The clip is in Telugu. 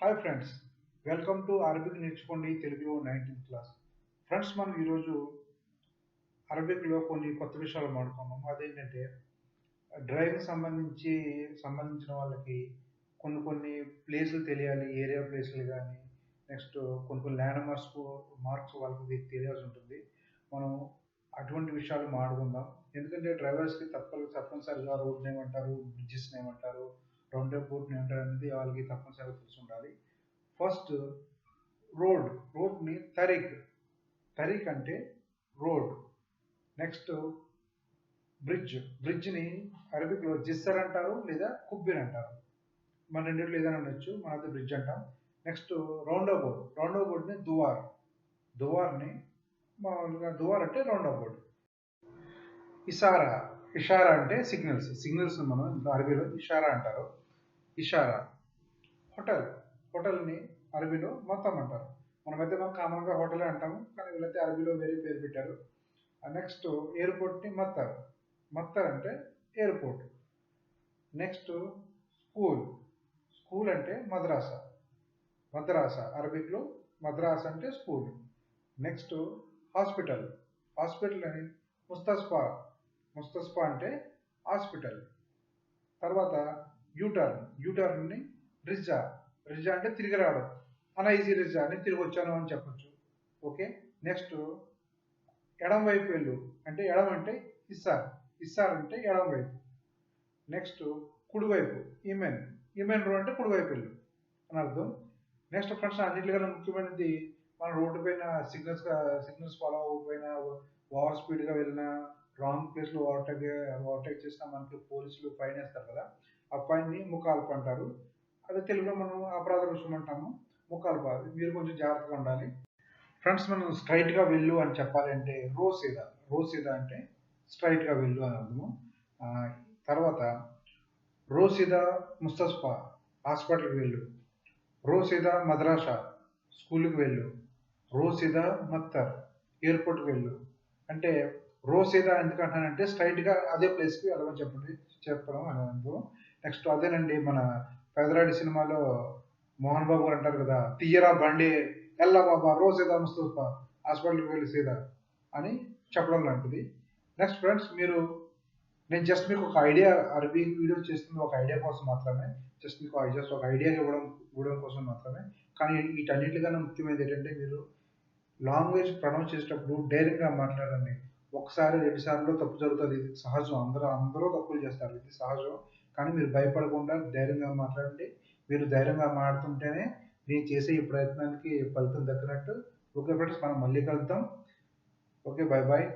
Hi friends welcome to Arabic నేర్చుకోండి తెలుగులో నైన్టీన్త్ క్లాస్ ఫ్రెండ్స్ మనం ఈరోజు అరబిక్లో కొన్ని కొత్త విషయాలు మాట్లాడుకున్నాం అదేంటంటే డ్రైవింగ్ సంబంధించి సంబంధించిన వాళ్ళకి కొన్ని కొన్ని ప్లేసులు తెలియాలి ఏరియా ప్లేసులు కానీ నెక్స్ట్ కొన్ని కొన్ని ల్యాండ్ మార్క్స్ మార్క్స్ వాళ్ళకి తెలియాల్సి ఉంటుంది. మనం అటువంటి విషయాలు మాట్లాడుకుందాం. ఎందుకంటే డ్రైవర్స్కి తప్పని తప్పనిసరిగా రోడ్ నేమ్ అంటారు బ్రిడ్జెస్ నేమ్ అంటారు రౌండ్ బోట్ నేమ్ అంటారు అనేది వాళ్ళకి తప్పనిసరిగా తెలిసి ఉండాలి. ఫస్ట్ రోడ్ రోడ్ని తరీక్. తరీక్ అంటే రోడ్ నెక్స్ట్ బ్రిడ్జ్ బ్రిడ్జ్ని అరబిక్లో జిస్సర్ అంటారు లేదా కుబ్బిర్ అంటారు. మన రెండింటిలో ఏదైనా ఉండొచ్చు మనది బ్రిడ్జ్ అంటాం. నెక్స్ట్ రౌండ్ బోర్డ్ రౌండ్ బోర్డ్ని దువార్. దువార్ని మామూలుగా దువార్ అంటే రౌండ్ బోర్డ్ ఇషారా ఇషారా అంటే సిగ్నల్స్ సిగ్నల్స్ మనం అరబీలో ఇషారా అంటారు. ఇషారా. హోటల్ హోటల్ని అరబీలో మొత్తం అంటారు. మనమైతే మనం కామన్గా హోటలే అంటాము కానీ వీళ్ళైతే అరబీలో వేరే పేరు పెట్టారు. నెక్స్ట్ ఎయిర్పోర్ట్ని మత్తర్. మత్తర్ అంటే ఎయిర్పోర్ట్. Next school. స్కూల్ అంటే మద్రాసా. మద్రాసా అరబిక్లో మద్రాస్ అంటే స్కూల్. Next hospital. హాస్పిటల్ అని ముస్తస్ఫా. ముస్తస్ఫా అంటే హాస్పిటల్. తర్వాత యూటర్న్ యూటర్న్ని రిజా రిజా అంటే తిరిగి రావడం అనైజీ రిజా అని తిరిగి వచ్చాను అని చెప్పొచ్చు. ఓకే? నెక్స్ట్ ఎడం వైపు వెళ్ళు. అంటే ఎడం అంటే ఇస్సార్. ఇస్సార్ అంటే ఎడం వైపు. నెక్స్ట్ కుడివైపు. ఈమెన్. ఈమెన్ రోడ్ అంటే కుడివైపు వెళ్ళు. అని అర్థం? నెక్స్ట్ ఫ్రెండ్స్ అన్నింటికన్నా ముఖ్యమైనది మన రోడ్డు పైన సిగ్నల్స్ సిగ్నల్స్ ఫాలో అవ్వకపోయినా ఓవర్ స్పీడ్గా వెళ్ళినా రాంగ్ ప్లేస్లో ఓవర్టేక్ ఓవర్టేక్ చేసినా మనకి పోలీసులు ఫైన్ వేస్తారు కదా? ఆ ఫైన్ని ముఖాల్పు అంటారు అదే తెలుగులో మనం అపరాధ రుషం అంటాము. ముఖాల్ప మీరు కొంచెం జాగ్రత్తగా ఉండాలి. ఫ్రెండ్స్ మనం స్ట్రైట్గా వెళ్ళు అని చెప్పాలంటే రోసీదా. ఇదా అంటే స్ట్రైట్గా వెళ్ళు అని అర్థము. తర్వాత రోసిదా ముస్తస్ఫా హాస్పిటల్కి వెళ్ళు. రోసిదా మద్రాసా స్కూల్కి వెళ్ళు. రోసిదా మత్తర్ ఎయిర్పోర్ట్కి వెళ్ళు. అంటే రోసిదా ఎందుకంటానంటే స్ట్రైట్గా అదే ప్లేస్కి వెళ్ళమని చెప్పండి చెప్పడం అని అనుభవం నెక్స్ట్ అదేనండి మన పెదరాడి సినిమాలో మోహన్ బాబు గారు అంటారు కదా తీయరా బండి ఎల్లా బాబా రోసిదా ముస్తఫా హాస్పిటల్కి వెళ్ళి సీదా అని చెప్పడం లాంటిది. నెక్స్ట్ ఫ్రెండ్స్ మీరు నేను జస్ట్ మీకు ఒక ఐడియా అరబీ వీడియో చేస్తుంది ఒక ఐడియా కోసం మాత్రమే జస్ట్ మీకు జస్ట్ ఒక ఐడియా ఇవ్వడం ఇవ్వడం కోసం మాత్రమే. కానీ వీటన్నిటికన్నా ముఖ్యమైనది ఏంటంటే మీరు లాంగ్వేజ్ ప్రొనౌన్స్ చేసేటప్పుడు డైరెక్ట్గా మాట్లాడండి. ఒకసారి రెండు సార్లు తప్పు జరుగుతుంది. ఇది సహజం. అందరూ అందరూ తప్పులు చేస్తారు. ఇది సహజం. కానీ మీరు భయపడకుండా ధైర్యంగా మాట్లాడండి. మీరు ధైర్యంగా మాట్లాడుతుంటేనే నేను చేసే ఈ ప్రయత్నానికి ఫలితం దక్కినట్టు. ఓకే ఫ్రెండ్స్ మనం మళ్ళీ కలుద్దాం. Okay bye bye